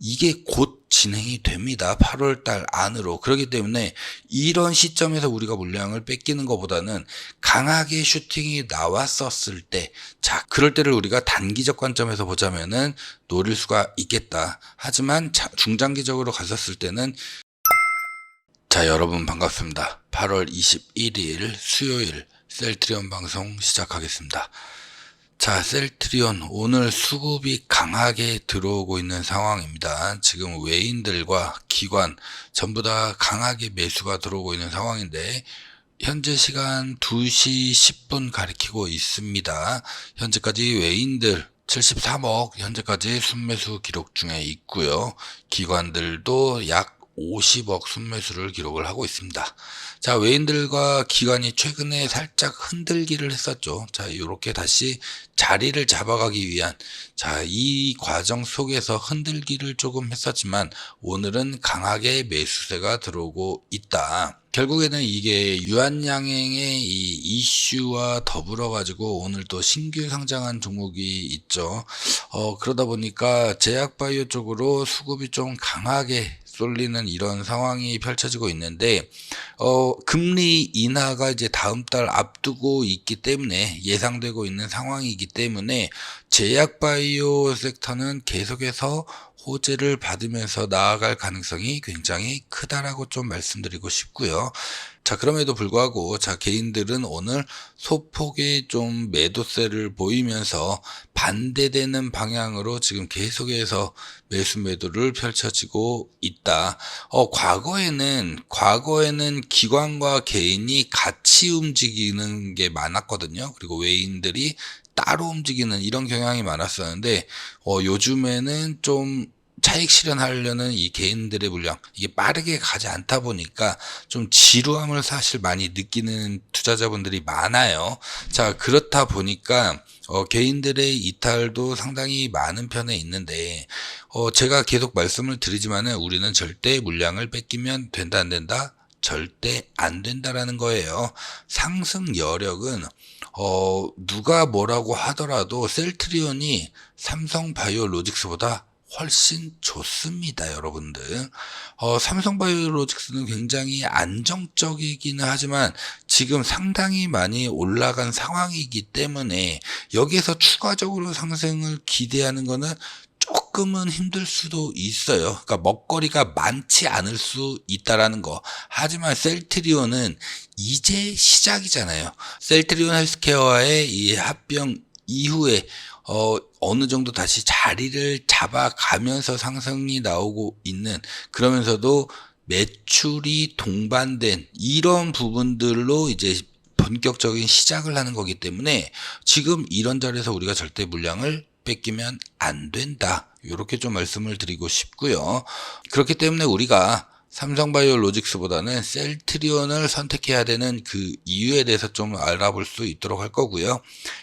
이게 곧 진행이 됩니다. 8월 달 안으로. 그렇기 때문에 이런 시점에서 우리가 물량을 뺏기는 것보다는 강하게 슈팅이 나왔었을 때, 자, 그럴 때를 우리가 단기적 관점에서 보자면은 노릴 수가 있겠다. 하지만 자- 중장기적으로 갔었을 때는 자, 여러분 반갑습니다. 8월 21일 수요일 셀트리온 방송 시작하겠습니다. 자, 셀트리온 오늘 수급이 강하게 들어오고 있는 상황입니다. 지금 외인들과 기관 전부 다 강하게 매수가 들어오고 있는 상황인데 현재 시간 2시 10분 가리키고 있습니다. 현재까지 외인들 73억 현재까지 순매수 기록 중에 있고요. 기관들도 약 50억 순매수를 기록을 하고 있습니다. 자, 외인들과 기관이 최근에 살짝 흔들기를 했었죠. 자, 이렇게 다시 자리를 잡아가기 위한, 자, 이 과정 속에서 흔들기를 조금 했었지만, 오늘은 강하게 매수세가 들어오고 있다. 결국에는 이게 유한양행의 이 이슈와 더불어 가지고 오늘 또 신규 상장한 종목이 있죠. 어, 그러다 보니까 제약바이오 쪽으로 수급이 좀 강하게 쏠리는 이런 상황이 펼쳐지고 있는데, 어, 금리 인하가 이제 다음 달 앞두고 있기 때문에 예상되고 있는 상황이기 때문에 제약 바이오 섹터는 계속해서 호재를 받으면서 나아갈 가능성이 굉장히 크다라고 좀 말씀드리고 싶고요. 자, 그럼에도 불구하고, 자, 개인들은 오늘 소폭의 좀 매도세를 보이면서 반대되는 방향으로 지금 계속해서 매수 매도를 펼쳐지고 있다. 어, 과거에는, 과거에는 기관과 개인이 같이 움직이는 게 많았거든요. 그리고 외인들이 따로 움직이는 이런 경향이 많았었는데, 어, 요즘에는 좀 차익 실현하려는 이 개인들의 물량 이게 빠르게 가지 않다 보니까 좀 지루함을 사실 많이 느끼는 투자자분들이 많아요. 자 그렇다 보니까 어, 개인들의 이탈도 상당히 많은 편에 있는데 어, 제가 계속 말씀을 드리지만은 우리는 절대 물량을 뺏기면 된다 안 된다 절대 안 된다라는 거예요. 상승 여력은 어, 누가 뭐라고 하더라도 셀트리온이 삼성 바이오 로직스보다 훨씬 좋습니다, 여러분들. 어, 삼성바이오로직스는 굉장히 안정적이기는 하지만 지금 상당히 많이 올라간 상황이기 때문에 여기에서 추가적으로 상승을 기대하는 거는 조금은 힘들 수도 있어요. 그러니까 먹거리가 많지 않을 수 있다라는 거. 하지만 셀트리온은 이제 시작이잖아요. 셀트리온 헬스케어와의 이 합병 이후에 어, 어느 정도 다시 자리를 잡아가면서 상승이 나오고 있는 그러면서도 매출이 동반된 이런 부분들로 이제 본격적인 시작을 하는 거기 때문에 지금 이런 자리에서 우리가 절대 물량을 뺏기면 안 된다. 이렇게 좀 말씀을 드리고 싶고요. 그렇기 때문에 우리가 삼성바이오로직스보다는 셀트리온을 선택해야 되는 그 이유에 대해서 좀 알아볼 수 있도록 할 거고요.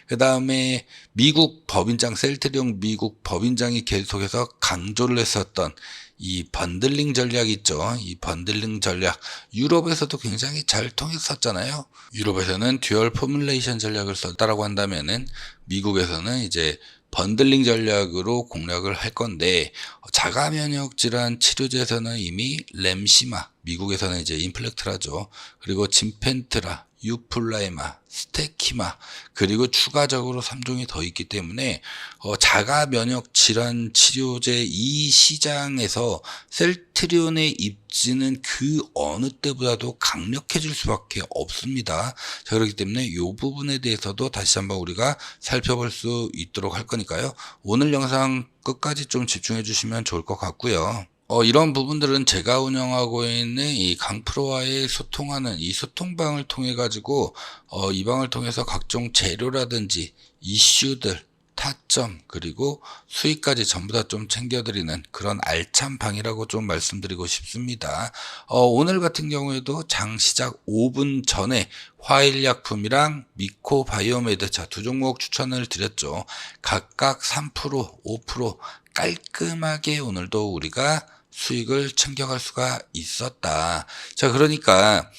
그 다음에 미국 법인장, 셀트리온 미국 법인장이 계속해서 강조를 했었던 이 번들링 전략 있죠. 이 번들링 전략. 유럽에서도 굉장히 잘 통했었잖아요. 유럽에서는 듀얼 포뮬레이션 전략을 썼다라고 한다면은 미국에서는 이제 번들링 전략으로 공략을 할 건데 자가 면역 질환 치료제에서는 이미 렘시마 미국에서는 이제 인플렉트라죠. 그리고 진펜트라, 유플라이마, 스테키마 그리고 추가적으로 3종이 더 있기 때문에 어, 자가 면역 질환 치료제 이 시장에서 셀트리온의 입지는 그 어느 때보다도 강력해질 수밖에 없습니다. 자, 그렇기 때문에 이 부분에 대해서도 다시 한번 우리가 살펴볼 수 있도록 할 거니까요. 오늘 영상 끝까지 좀 집중해 주시면 좋을 것 같고요. 어, 이런 부분들은 제가 운영하고 있는 이 강프로와의 소통하는 이 소통방을 통해 가지고 어, 이 방을 통해서 각종 재료라든지 이슈들 타점 그리고 수익까지 전부 다 좀 챙겨드리는 그런 알찬 방이라고 좀 말씀드리고 싶습니다. 어, 오늘 같은 경우에도 장 시작 5분 전에 화일약품이랑 미코 바이오메드 자두 종목 추천을 드렸죠. 각각 3% 5% 깔끔하게 오늘도 우리가 수익을 챙겨갈 수가 있었다. 자, 그러니까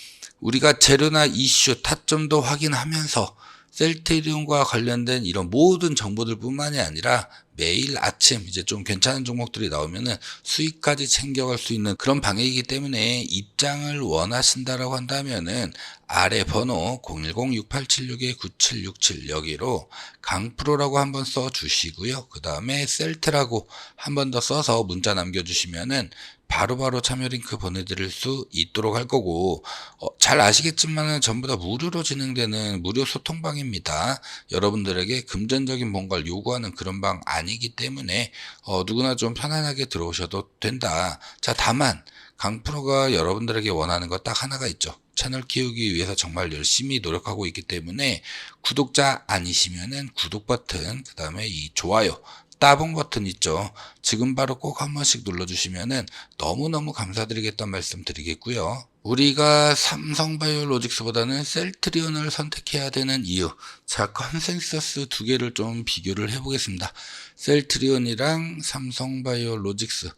우리가 재료나 이슈 타점도 확인하면서 셀트리온과 관련된 이런 모든 정보들 뿐만이 아니라 매일 아침 이제 좀 괜찮은 종목들이 나오면은 수익까지 챙겨갈 수 있는 그런 방향이기 때문에 입장을 원하신다라고 한다면은 아래 번호 010-6876-9767 여기로 강프로라고 한번 써 주시고요. 그 다음에 셀트라고 한 번 더 써서 문자 남겨주시면은 바로바로 참여 링크 보내드릴 수 있도록 할 거고 어, 잘 아시겠지만은 전부 다 무료로 진행되는 무료 소통방입니다. 여러분들에게 금전적인 뭔가를 요구하는 그런 방 아니 기 때문에 어, 누구나 좀 편안하게 들어오셔도 된다. 자 다만 강프로가 여러분들에게 원하는 것 딱 하나가 있죠. 채널 키우기 위해서 정말 열심히 노력하고 있기 때문에 구독자 아니시면은 구독 버튼, 그 다음에 이 좋아요, 따봉 버튼 있죠. 지금 바로 꼭 한 번씩 눌러주시면은 너무너무 감사드리겠다는 말씀 드리겠고요. 우리가 삼성바이오로직스보다는 셀트리온을 선택해야 되는 이유. 자, 컨센서스 두 개를 좀 비교를 해보겠습니다. 셀트리온이랑 삼성바이오로직스.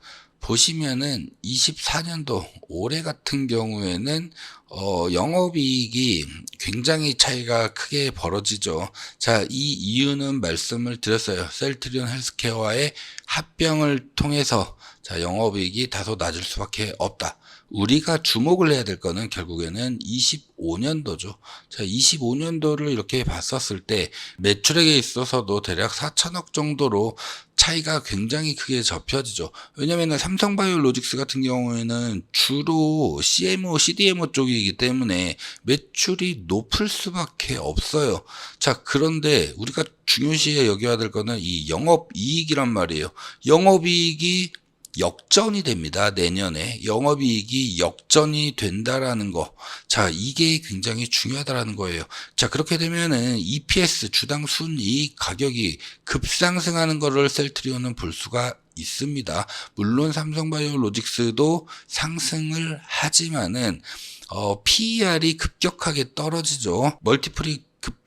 보시면은 24년도 올해 같은 경우에는 어, 영업이익이 굉장히 차이가 크게 벌어지죠. 자, 이 이유는 말씀을 드렸어요. 셀트리온 헬스케어와의 합병을 통해서 자, 영업이익이 다소 낮을 수밖에 없다. 우리가 주목을 해야 될 거는 결국에는 25년도죠. 자, 25년도를 이렇게 봤었을 때 매출액에 있어서도 대략 4천억 정도로 차이가 굉장히 크게 접혀지죠. 왜냐면은 삼성바이오로직스 같은 경우에는 주로 CMO, CDMO 쪽이기 때문에 매출이 높을 수밖에 없어요. 자, 그런데 우리가 중요시해 여겨야 될 거는 이 영업 이익이란 말이에요. 영업 이익이 역전이 됩니다. 내년에 영업이익이 역전이 된다라는 거. 자, 이게 굉장히 중요하다라는 거예요. 자, 그렇게 되면은 EPS 주당 순이익 가격이 급상승하는 거를 셀트리온은 볼 수가 있습니다. 물론 삼성바이오로직스도 상승을 하지만은 어, PER이 급격하게 떨어지죠. 멀티플이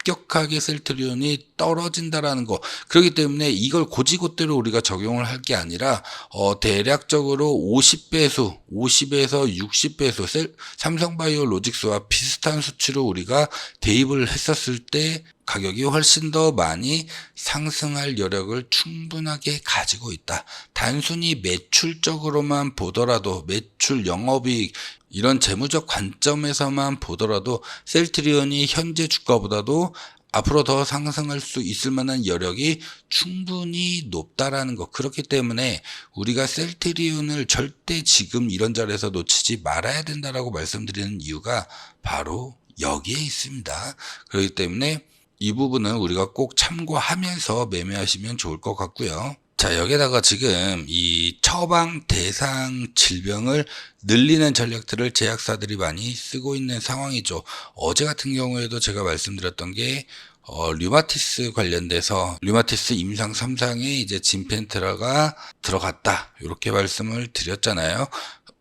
급격하게 셀트리온이 떨어진다라는 거. 그렇기 때문에 이걸 고지고대로 우리가 적용을 할 게 아니라 어, 대략적으로 50배수, 50에서 60배수 셀, 삼성바이오 로직스와 비슷한 수치로 우리가 대입을 했었을 때 가격이 훨씬 더 많이 상승할 여력을 충분하게 가지고 있다. 단순히 매출적으로만 보더라도 매출 영업이익 이런 재무적 관점에서만 보더라도 셀트리온이 현재 주가보다도 앞으로 더 상승할 수 있을 만한 여력이 충분히 높다라는 것. 그렇기 때문에 우리가 셀트리온을 절대 지금 이런 자리에서 놓치지 말아야 된다라고 말씀드리는 이유가 바로 여기에 있습니다. 그렇기 때문에 이 부분은 우리가 꼭 참고하면서 매매하시면 좋을 것 같고요. 자, 여기다가 지금 이 처방 대상 질병을 늘리는 전략들을 제약사들이 많이 쓰고 있는 상황이죠. 어제 같은 경우에도 제가 말씀드렸던 게 어, 류마티스 관련돼서 류마티스 임상 3상에 이제 진펜트라가 들어갔다. 이렇게 말씀을 드렸잖아요.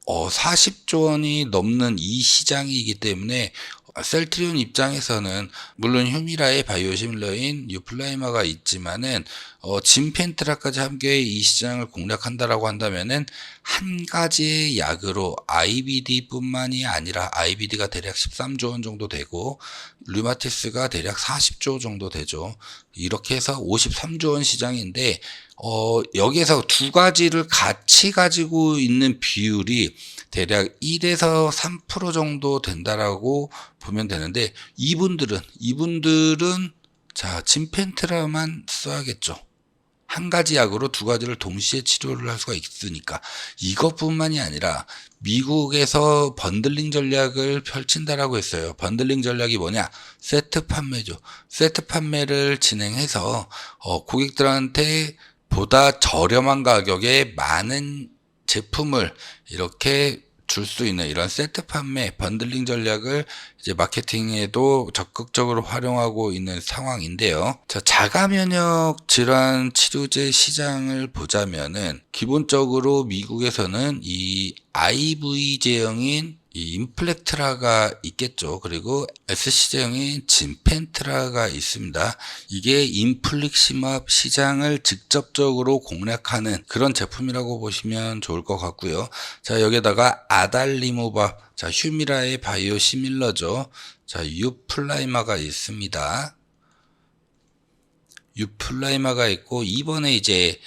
어, 40조 원이 넘는 이 시장이기 때문에 셀트리온 입장에서는 물론 휴미라의 바이오시밀러인 유플라이마가 있지만은 어, 진펜트라까지 함께 이 시장을 공략한다라고 한다면은 한 가지의 약으로 IBD뿐만이 아니라 IBD가 대략 13조 원 정도 되고 류마티스가 대략 40조 정도 되죠. 이렇게 해서 53조 원 시장인데 어, 여기에서 두 가지를 같이 가지고 있는 비율이 대략 1에서 3% 정도 된다라고 보면 되는데 이분들은 이분들은 자 진펜트라만 써야겠죠. 한 가지 약으로 두 가지를 동시에 치료를 할 수가 있으니까 이것뿐만이 아니라 미국에서 번들링 전략을 펼친다라고 했어요. 번들링 전략이 뭐냐? 세트 판매죠. 세트 판매를 진행해서 어, 고객들한테 보다 저렴한 가격에 많은 제품을 이렇게 줄 수 있는 이런 세트 판매, 번들링 전략을 이제 마케팅에도 적극적으로 활용하고 있는 상황인데요. 자, 자가 면역 질환 치료제 시장을 보자면은 기본적으로 미국에서는 이 IV 제형인 이 인플렉트라가 있겠죠. 그리고 SC 제형인 진펜트라가 있습니다. 이게 인플릭시맙 시장을 직접적으로 공략하는 그런 제품이라고 보시면 좋을 것 같고요. 자, 여기다가 아달리모밥, 자, 휴미라의 바이오 시밀러죠. 자, 유플라이마가 있습니다. 유플라이마가 있고 이번에 이제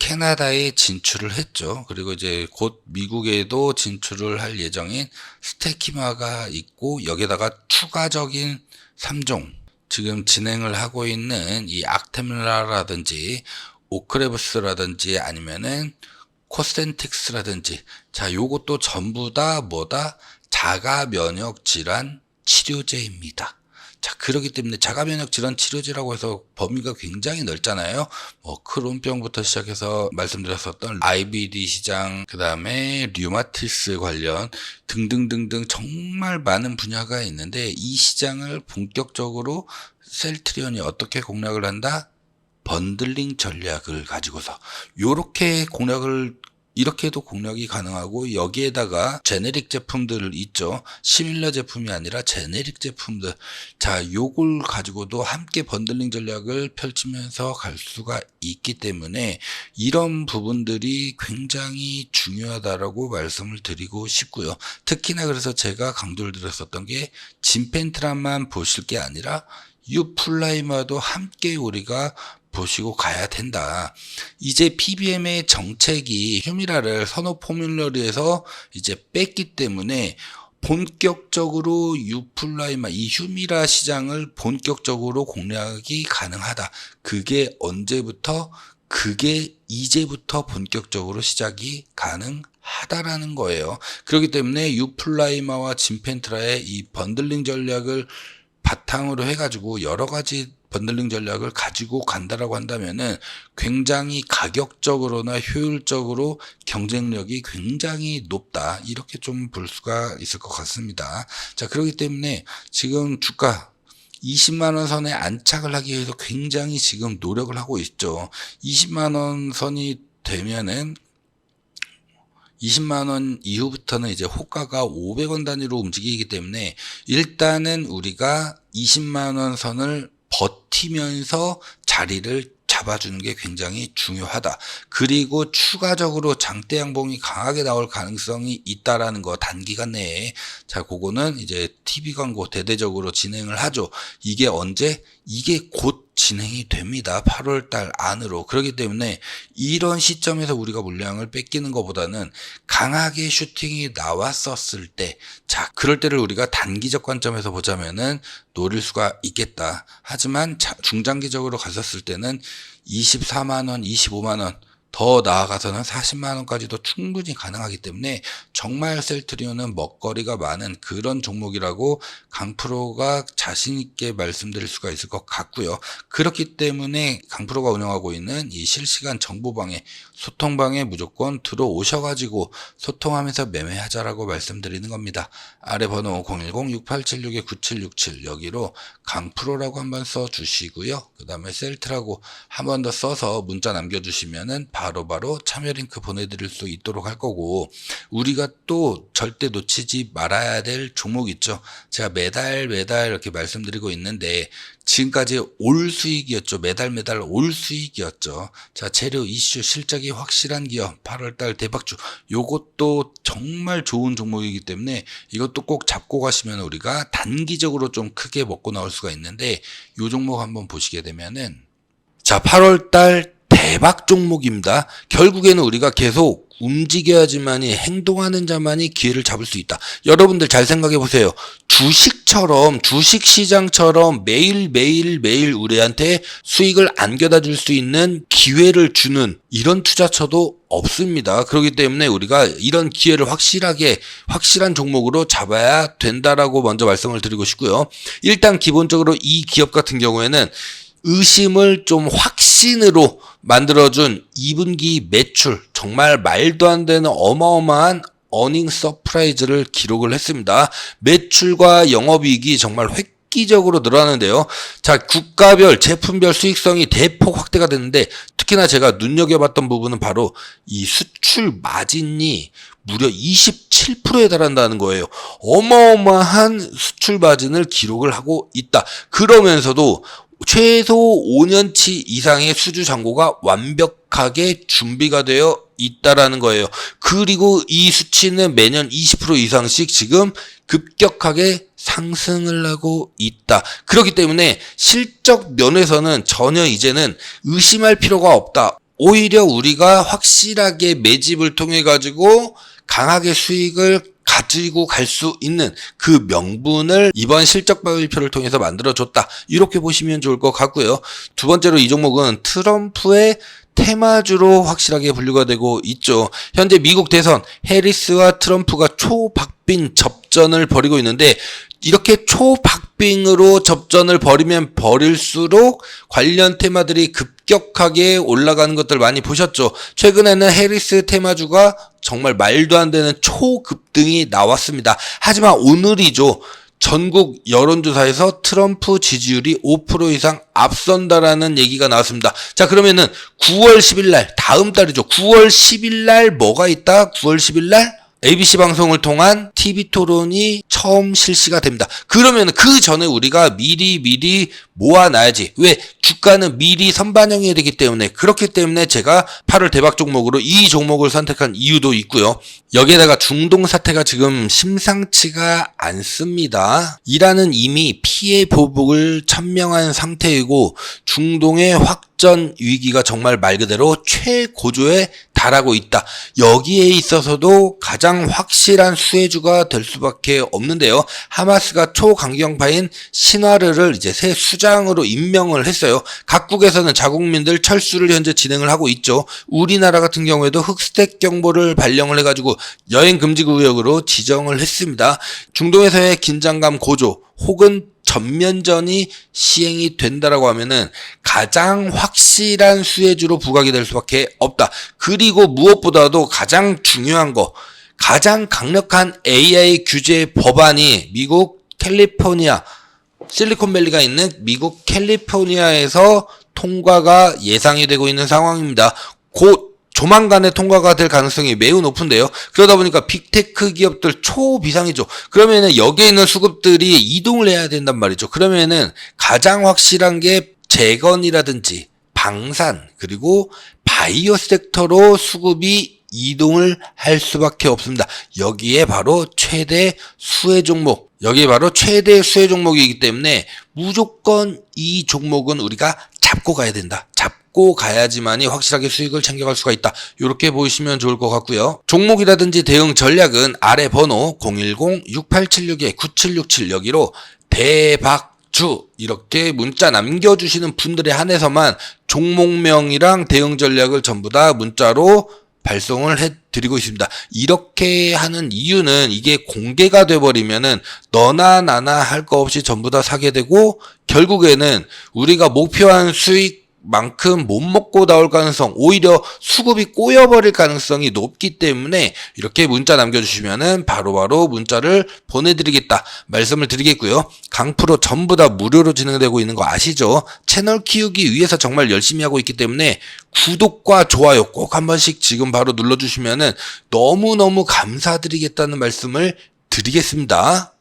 캐나다에 진출을 했죠. 그리고 이제 곧 미국에도 진출을 할 예정인 스테키마가 있고 여기다가 추가적인 3종 지금 진행을 하고 있는 이 악테밀라라든지 오크레브스라든지 아니면은 코센틱스라든지 자 요것도 전부 다 뭐다 자가 면역 질환 치료제입니다. 자, 그렇기 때문에 자가면역 질환 치료제라고 해서 범위가 굉장히 넓잖아요. 뭐 크론병부터 시작해서 말씀드렸었던 IBD 시장, 그 다음에 류마티스 관련 등등등등 정말 많은 분야가 있는데 이 시장을 본격적으로 셀트리온이 어떻게 공략을 한다? 번들링 전략을 가지고서 요렇게 공략을 이렇게도 공략이 가능하고 여기에다가 제네릭 제품들 있죠. 시밀러 제품이 아니라 제네릭 제품들. 자, 요걸 가지고도 함께 번들링 전략을 펼치면서 갈 수가 있기 때문에 이런 부분들이 굉장히 중요하다라고 말씀을 드리고 싶고요. 특히나 그래서 제가 강조를 드렸었던 게 진펜트란만 보실 게 아니라 유플라이마도 함께 우리가 보시고 가야 된다. 이제 PBM의 정책이 휴미라를 선호 포뮬러리에서 이제 뺐기 때문에 본격적으로 유플라이마 이 휴미라 시장을 본격적으로 공략이 가능하다. 그게 언제부터 그게 이제부터 본격적으로 시작이 가능하다라는 거예요. 그렇기 때문에 유플라이마와 진펜트라의 이 번들링 전략을 바탕으로 해가지고 여러 가지 번들링 전략을 가지고 간다라고 한다면은 굉장히 가격적으로나 효율적으로 경쟁력이 굉장히 높다. 이렇게 좀 볼 수가 있을 것 같습니다. 자, 그렇기 때문에 지금 주가 20만 원 선에 안착을 하기 위해서 굉장히 지금 노력을 하고 있죠. 20만 원 선이 되면은 20만 원 이후부터는 이제 호가가 500원 단위로 움직이기 때문에 일단은 우리가 20만 원 선을 버티면서 자리를 잡아주는 게 굉장히 중요하다. 그리고 추가적으로 장대 양봉이 강하게 나올 가능성이 있다라는 거 단기간 내에 자 그거는 이제 TV 광고 대대적으로 진행을 하죠. 이게 언제? 이게 곧 진행이 됩니다. 8월 달 안으로. 그렇기 때문에 이런 시점에서 우리가 물량을 뺏기는 것보다는 강하게 슈팅이 나왔었을 때, 자, 그럴 때를 우리가 단기적 관점에서 보자면은 노릴 수가 있겠다. 하지만 자- 중장기적으로 갔었을 때는 24만원, 25만원, 더 나아가서는 40만 원까지도 충분히 가능하기 때문에 정말 셀트리온은 먹거리가 많은 그런 종목이라고 강프로가 자신 있게 말씀드릴 수가 있을 것 같고요. 그렇기 때문에 강프로가 운영하고 있는 이 실시간 정보방에 소통방에 무조건 들어오셔가지고 소통하면서 매매하자라고 말씀드리는 겁니다. 아래 번호 010-6876-9767 여기로 강프로라고 한번 써주시고요. 그 다음에 셀트라고 한 번 더 써서 문자 남겨주시면은 바로바로 참여 링크 보내드릴 수 있도록 할 거고 우리가 또 절대 놓치지 말아야 될 종목 있죠. 제가 매달 매달 이렇게 말씀드리고 있는데 지금까지 올 수익이었죠. 매달 매달 올 수익이었죠. 자, 재료 이슈 실적이 확실한 기업 8월달 대박주 요것도 정말 좋은 종목이기 때문에 이것도 꼭 잡고 가시면 우리가 단기적으로 좀 크게 먹고 나올 수가 있는데 요 종목 한번 보시게 되면은 자, 8월 달 대박 종목입니다. 결국에는 우리가 계속 움직여야지만이 행동하는 자만이 기회를 잡을 수 있다. 여러분들 잘 생각해 보세요. 주식처럼 주식 시장처럼 매일 매일 매일 우리한테 수익을 안겨다 줄 수 있는 기회를 주는 이런 투자처도 없습니다. 그렇기 때문에 우리가 이런 기회를 확실하게 확실한 종목으로 잡아야 된다라고 먼저 말씀을 드리고 싶고요. 일단 기본적으로 이 기업 같은 경우에는 의심을 좀 확신으로 만들어준 2분기 매출 정말 말도 안 되는 어마어마한 어닝 서프라이즈를 기록을 했습니다. 매출과 영업이익이 정말 획기적으로 늘어나는데요. 자, 국가별, 제품별 수익성이 대폭 확대가 됐는데 특히나 제가 눈여겨봤던 부분은 바로 이 수출 마진이 무려 27%에 달한다는 거예요. 어마어마한 수출 마진을 기록을 하고 있다. 그러면서도 최소 5년치 이상의 수주 잔고가 완벽하게 준비가 되어 있다라는 거예요. 그리고 이 수치는 매년 20% 이상씩 지금 급격하게 상승을 하고 있다. 그렇기 때문에 실적 면에서는 전혀 이제는 의심할 필요가 없다. 오히려 우리가 확실하게 매집을 통해 가지고 강하게 수익을 가지고 갈 수 있는 그 명분을 이번 실적 발표를 통해서 만들어줬다. 이렇게 보시면 좋을 것 같고요. 두 번째로 이 종목은 트럼프의 테마주로 확실하게 분류가 되고 있죠. 현재 미국 대선 해리스와 트럼프가 초박빙 접전을 벌이고 있는데 이렇게 초박빙으로 접전을 벌이면 벌일수록 관련 테마들이 급 격하게 올라가는 것들 많이 보셨죠. 최근에는 해리스 테마주가 정말 말도 안 되는 초급등이 나왔습니다. 하지만 오늘이죠. 전국 여론조사에서 트럼프 지지율이 5% 이상 앞선다라는 얘기가 나왔습니다. 자, 그러면은 9월 10일 날, 다음 달이죠. 9월 10일 날 뭐가 있다? 9월 10일 날 ABC 방송을 통한 TV 토론이 처음 실시가 됩니다. 그러면 그 전에 우리가 미리 미리 모아놔야지. 왜? 주가는 미리 선반영해야 되기 때문에 그렇기 때문에 제가 8월 대박 종목으로 이 종목을 선택한 이유도 있고요. 여기에다가 중동 사태가 지금 심상치가 않습니다. 이란은 이미 피해 보복을 천명한 상태이고 중동의 확전 위기가 정말 말 그대로 최고조에 달하고 있다. 여기에 있어서도 가장 확실한 수혜주가 될 수밖에 없는데요. 하마스가 초강경파인 신화르를 이제 새 수장으로 임명을 했어요. 각국에서는 자국민들 철수를 현재 진행을 하고 있죠. 우리나라 같은 경우에도 흑스택 경보를 발령을 해가지고 여행 금지 구역으로 지정을 했습니다. 중동에서의 긴장감 고조 혹은 전면전이 시행이 된다라고 하면은 가장 확실한 수혜주로 부각이 될 수밖에 없다. 그리고 무엇보다도 가장 중요한 거, 가장 강력한 AI 규제 법안이 미국 캘리포니아 실리콘밸리가 있는 미국 캘리포니아에서 통과가 예상이 되고 있는 상황입니다. 곧 조만간에 통과가 될 가능성이 매우 높은데요. 그러다 보니까 빅테크 기업들 초비상이죠. 그러면은 여기에 있는 수급들이 이동을 해야 된단 말이죠. 그러면은 가장 확실한 게 재건이라든지 방산 그리고 바이오 섹터로 수급이 이동을 할 수밖에 없습니다. 여기에 바로 최대 수혜 종목, 여기에 바로 최대 수혜 종목이기 때문에 무조건 이 종목은 우리가 잡고 가야 된다. 잡 고 가야지만이 확실하게 수익을 챙겨갈 수가 있다. 이렇게 보시면 좋을 것 같고요. 종목이라든지 대응 전략은 아래 번호 010-6876-9767 여기로 대박 주 이렇게 문자 남겨주시는 분들에 한해서만 종목명이랑 대응 전략을 전부 다 문자로 발송을 해드리고 있습니다. 이렇게 하는 이유는 이게 공개가 돼버리면은 너나 나나 할 거 없이 전부 다 사게 되고 결국에는 우리가 목표한 수익 만큼 못 먹고 나올 가능성, 오히려 수급이 꼬여버릴 가능성이 높기 때문에 이렇게 문자 남겨주시면은 바로바로 문자를 보내드리겠다 말씀을 드리겠고요. 강프로 전부 다 무료로 진행되고 있는 거 아시죠? 채널 키우기 위해서 정말 열심히 하고 있기 때문에 구독과 좋아요 꼭 한 번씩 지금 바로 눌러주시면은 너무너무 감사드리겠다는 말씀을 드리겠습니다.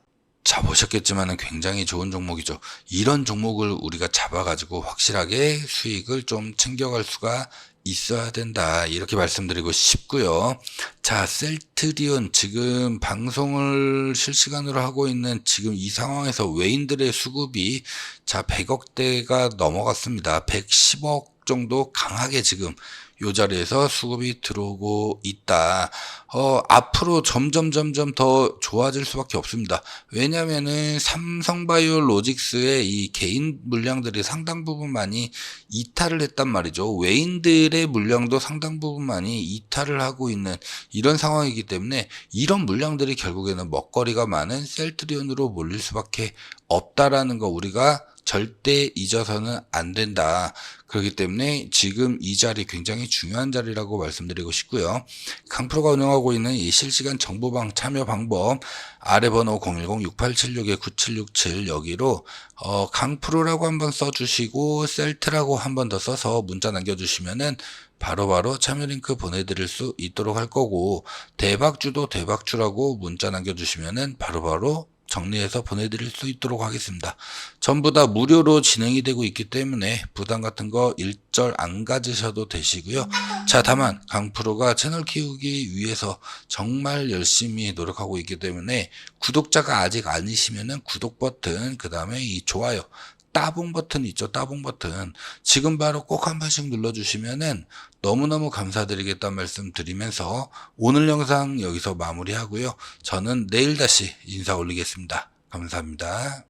자, 보셨겠지만 굉장히 좋은 종목이죠. 이런 종목을 우리가 잡아가지고 확실하게 수익을 좀 챙겨갈 수가 있어야 된다. 이렇게 말씀드리고 싶고요. 자, 셀트리온 지금 방송을 실시간으로 하고 있는 지금 이 상황에서 외인들의 수급이 자, 100억대가 넘어갔습니다. 110억 정도 강하게 지금 요 자리에서 수급이 들어오고 있다. 어, 앞으로 점점 점점 더 좋아질 수밖에 없습니다. 왜냐면은 삼성바이오 로직스의 이 개인 물량들이 상당 부분 많이 이탈을 했단 말이죠. 외인들의 물량도 상당 부분 많이 이탈을 하고 있는 이런 상황이기 때문에 이런 물량들이 결국에는 먹거리가 많은 셀트리온으로 몰릴 수밖에 없다라는 거 우리가 절대 잊어서는 안 된다. 그렇기 때문에 지금 이 자리 굉장히 중요한 자리라고 말씀드리고 싶고요. 강프로가 운영하고 있는 이 실시간 정보방 참여 방법 아래 번호 010-6876-9767 여기로 어, 강프로라고 한번 써주시고 셀트라고 한번 더 써서 문자 남겨주시면은 바로바로 참여 링크 보내드릴 수 있도록 할 거고 대박주도 대박주라고 문자 남겨주시면은 바로바로 정리해서 보내드릴 수 있도록 하겠습니다. 전부 다 무료로 진행이 되고 있기 때문에 부담 같은 거 일절 안 가지셔도 되시고요. 자, 다만 강프로가 채널 키우기 위해서 정말 열심히 노력하고 있기 때문에 구독자가 아직 아니시면은 구독 버튼, 그 다음에 이 좋아요, 따봉 버튼 있죠? 따봉 버튼. 지금 바로 꼭 한 번씩 눌러주시면은 너무너무 감사드리겠다는 말씀 드리면서 오늘 영상 여기서 마무리하고요. 저는 내일 다시 인사 올리겠습니다. 감사합니다.